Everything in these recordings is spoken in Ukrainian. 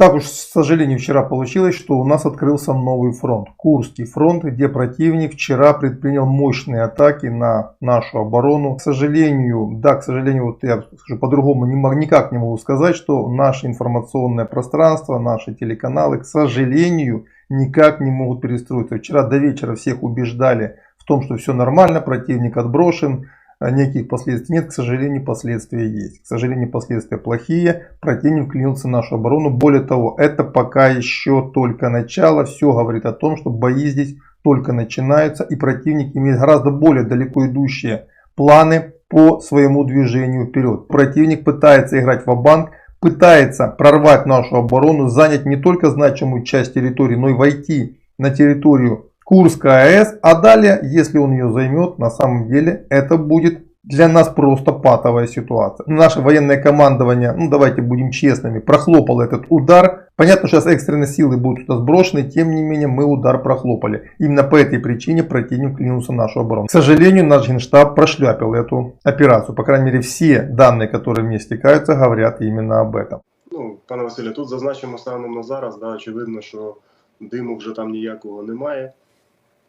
Так уж, к сожалению, вчера получилось, что у нас открылся новый фронт. Курский фронт, где противник вчера предпринял мощные атаки на нашу оборону. К сожалению, да, к сожалению, вот я скажу по-другому никак не могу сказать, что наше информационное пространство, наши телеканалы, к сожалению, никак не могут перестроиться. Вчера до вечера всех убеждали в том, что все нормально, противник отброшен, а никаких последствий нет, к сожалению, последствия есть. К сожалению, последствия плохие. Противник вклинился в нашу оборону. Более того, это пока еще только начало. Все говорит о том, что бои здесь только начинаются. И противник имеет гораздо более далеко идущие планы по своему движению вперед. Противник пытается играть в банк пытается прорвать нашу оборону, занять не только значимую часть территории, но и войти на территорию Курская АЭС, а далее, если он ее займет, на самом деле это будет для нас просто патовая ситуация. Наше военное командование, ну давайте будем честными, прохлопало этот удар. Понятно, что сейчас экстренные силы будут туда сброшены, тем не менее мы удар прохлопали. Именно по этой причине противник клинулся в нашу оборону. К сожалению, наш генштаб прошляпил эту операцию. По крайней мере, все данные, которые мне стекаются, говорят именно об этом. Ну, пане Василю, тут зазначимо станом на зараз, да, очевидно, що диму вже там ніякого немає.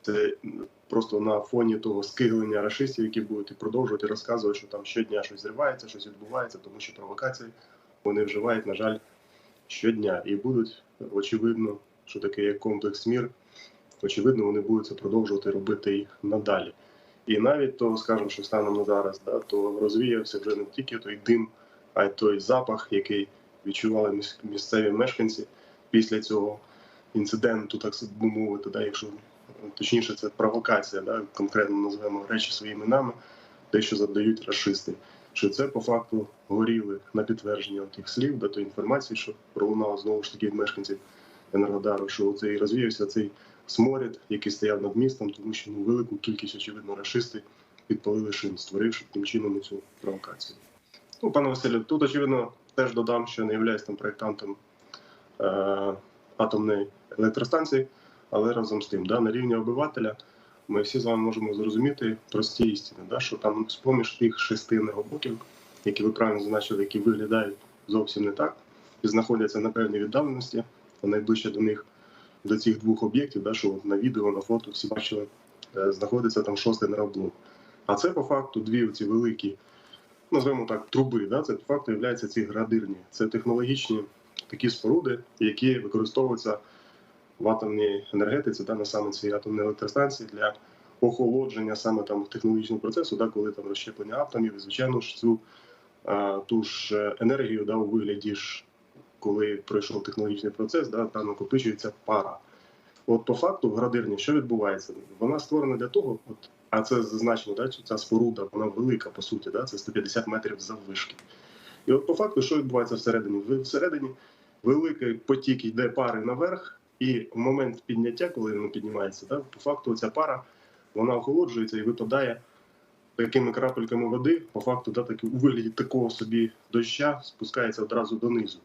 Це просто на фоні того скиглення рашистів, які будуть і продовжувати розказувати, що там щодня щось зривається, щось відбувається, тому що провокації вони вживають, на жаль, щодня. І будуть, очевидно, що таке як комплекс мір, очевидно, вони будуть це продовжувати робити і надалі. І навіть то, скажімо, що станом на зараз, да, то розвіявся вже не тільки той дим, а й той запах, який відчували міс- місцеві мешканці після цього інциденту, так би мовити, да, якщо точніше це провокація, да, конкретно назвемо речі своїми іменами, те, що задають расисти. Що це по факту горіли на підтвердження тих слів, да, тої інформації, що пролунало знову ж таки від мешканців Енергодару, що цей розвіявся цей сморід, який стояв над містом, тому що ну, велику кількість, очевидно, расисти підпалили шин, створивши тим чином цю провокацію. Ну, пане Василю, тут очевидно теж додам, що не являюсь там проєктантом е- атомної електростанції, але разом з тим, да, на рівні обивателя ми всі з вами можемо зрозуміти прості істини, да, що там з-поміж тих шести енергоблоків, які ви правильно зазначили, які виглядають зовсім не так, і знаходяться на певній віддаленості, найближче до них до цих двох об'єктів, да, що на відео, на фото всі бачили, е, знаходиться там шостий енергоблок. А це по факту дві ці великі, назвемо так, труби. Да, це по факту являються ці градирні. Це технологічні такі споруди, які використовуються в атомній енергетиці, да, на саме цій атомній електростанції для охолодження саме там технологічного процесу, да, коли там розщеплення атомів, і звичайно ж цю а, ту ж е, енергію да, у вигляді ж, коли пройшов технологічний процес, да, там накопичується пара. От по факту в градирні що відбувається? Вона створена для того, от, а це зазначено, да, ця споруда, вона велика по суті, да, це 150 метрів заввишки. І от по факту, що відбувається всередині? Всередині великий потік йде пари наверх, і в момент підняття, коли воно піднімається, да, по факту ця пара вона охолоджується і випадає такими крапельками води, по факту, так, у вигляді такого собі доща спускається одразу донизу.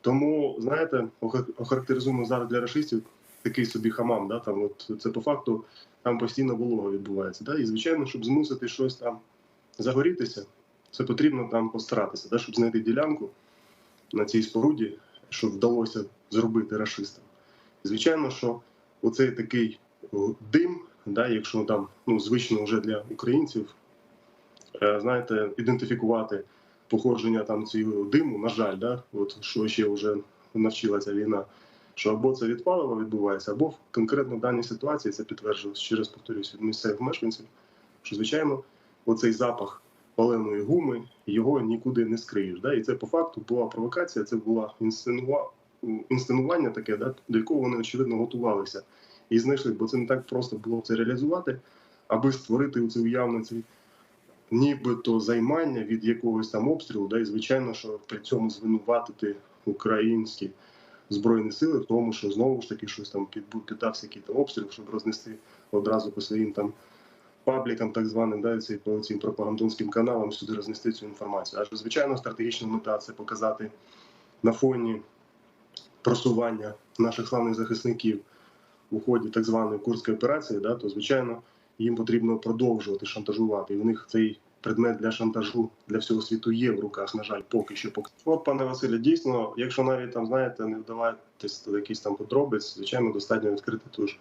Тому, знаєте, охарактеризуємо зараз для рашистів такий собі хамам. Да, там, от, це по факту там постійно волога відбувається. Да, і звичайно, щоб змусити щось там загорітися, це потрібно там постаратися, да, щоб знайти ділянку на цій споруді, що вдалося зробити рашистам. Звичайно, що оцей такий дим, да, якщо там ну, звично вже для українців, е, знаєте, ідентифікувати походження там цього диму, на жаль, да, от що ще вже навчилася війна, що або це від палива відбувається, або конкретно в даній ситуації це підтверджувалося, ще раз повторюсь, від місцевих мешканців, що звичайно оцей запах паленої гуми його нікуди не скриєш. Да? І це по факту була провокація, це була інсценува... інсценування таке, да? до якого вони очевидно готувалися і знайшли, бо це не так просто було це реалізувати, аби створити це уявне цей нібито займання від якогось там обстрілу, да, і звичайно, що при цьому звинуватити українські збройні сили в тому, що знову ж таки щось там під, піддався якийсь там обстріл, щоб рознести одразу по своїм там паблікам, так званим, да, ці, по цим пропагандонським каналам сюди рознести цю інформацію. Аж звичайно, стратегічна мета це показати на фоні просування наших славних захисників у ході так званої курської операції, да, то звичайно їм потрібно продовжувати шантажувати. І у них цей предмет для шантажу для всього світу є в руках, на жаль, поки що. Поки. От, пане Василю, дійсно, якщо навіть там знаєте, не вдаватись до якісь там подробиць, звичайно, достатньо відкрити ту ж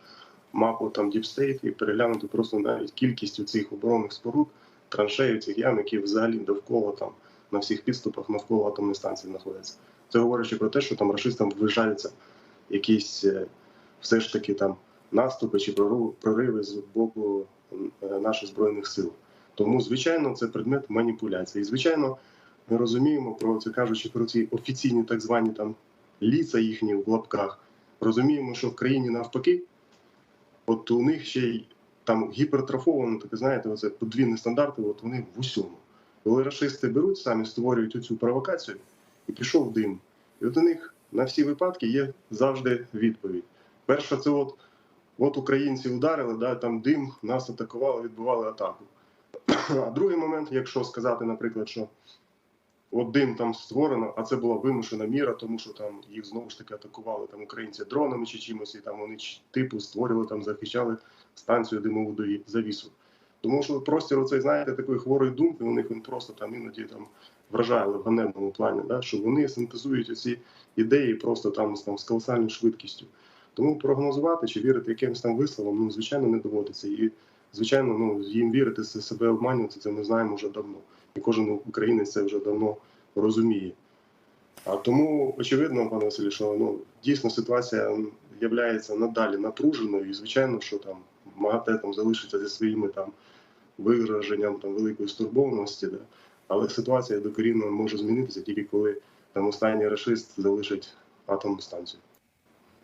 мапу там State і переглянути просто навіть кількість цих оборонних споруд, траншеїв, цих ям, які взагалі довкола там на всіх підступах навколо атомної станції знаходяться. Це говорячи про те, що там рашистам вважаються якісь е, все ж таки там наступи чи прориви з боку е, наших збройних сил. Тому, звичайно, це предмет маніпуляції. І, звичайно, ми розуміємо про це кажучи про ці офіційні так звані там ліца їхні в лапках. Розуміємо, що в країні навпаки, от у них ще й там гіпертрофовано, таке знаєте, оце подвійні стандарти, от вони в усьому. Коли рашисти беруть, самі створюють оцю провокацію, і пішов дим. І от у них на всі випадки є завжди відповідь. Перша, це от, от українці ударили, да, там дим, нас атакували, відбували атаку. А другий момент, якщо сказати, наприклад, що от дим там створено, а це була вимушена міра, тому що там їх знову ж таки атакували там українці дронами чи чимось, і там вони типу створювали там, захищали станцію димову завісу. Тому що простір оцей, знаєте, такої хворої думки, у них він просто там іноді там вражає в ганебному плані, да, що вони синтезують ці ідеї просто там, там з колосальною швидкістю. Тому прогнозувати чи вірити якимось там висловам, ну звичайно, не доводиться. І звичайно, ну їм вірити себе обманювати, це ми знаємо вже давно. І кожен українець це вже давно розуміє. А тому очевидно, пане Василі, що ну дійсно ситуація є надалі напруженою, і звичайно, що там МАГАТЕ там залишиться зі своїми там вираженням там великої стурбованості, да? але ситуація докорінно може змінитися тільки коли там останній рашист залишить атомну станцію.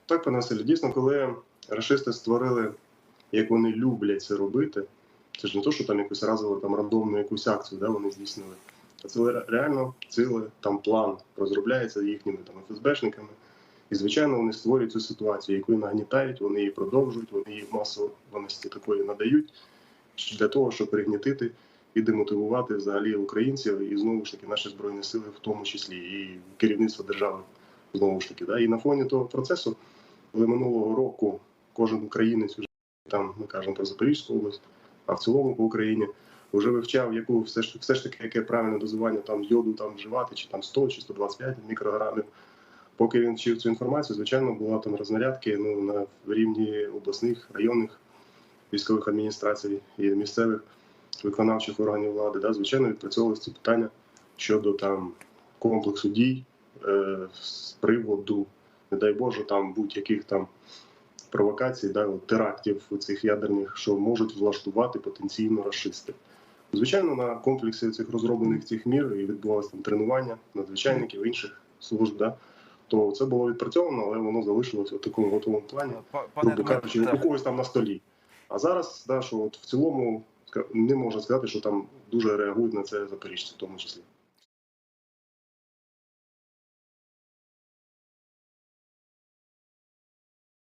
Так, пане Василю, дійсно, коли рашисти створили, як вони люблять це робити, це ж не то, що там якусь разово там рандомну якусь акцію да, вони здійснили. А це реально цілий там план розробляється їхніми там ФСБшниками. І, звичайно, вони створюють цю ситуацію, яку нагнітають, вони її продовжують, вони її в масовості такої надають для того, щоб пригнітити і демотивувати взагалі українців і знову ж таки наші збройні сили, в тому числі і керівництво держави, знову ж таки. Да? І на фоні того процесу, коли минулого року кожен українець вже там ми кажемо про Запорізьку область, а в цілому по Україні вже вивчав, яку все ж все ж таки яке правильне дозування там йоду там вживати, чи там 100 чи 125 мікрограмів. Поки він вчив цю інформацію, звичайно, була там рознарядки ну, на рівні обласних, районних військових адміністрацій і місцевих виконавчих органів влади. Да, звичайно, відпрацьовувалися ці питання щодо там комплексу дій е, з приводу, не дай Боже, там будь-яких там провокацій, да, терактів цих ядерних, що можуть влаштувати потенційно расисти. Звичайно, на комплексі цих розроблених цих мір і відбувалося там тренування надзвичайників інших служб. Да, то це було відпрацьовано, але воно залишилося в такому готовому плані грубо кажучи, у когось там на столі. А зараз, да, що от в цілому не можна сказати, що там дуже реагують на це запоріжці, в тому числі.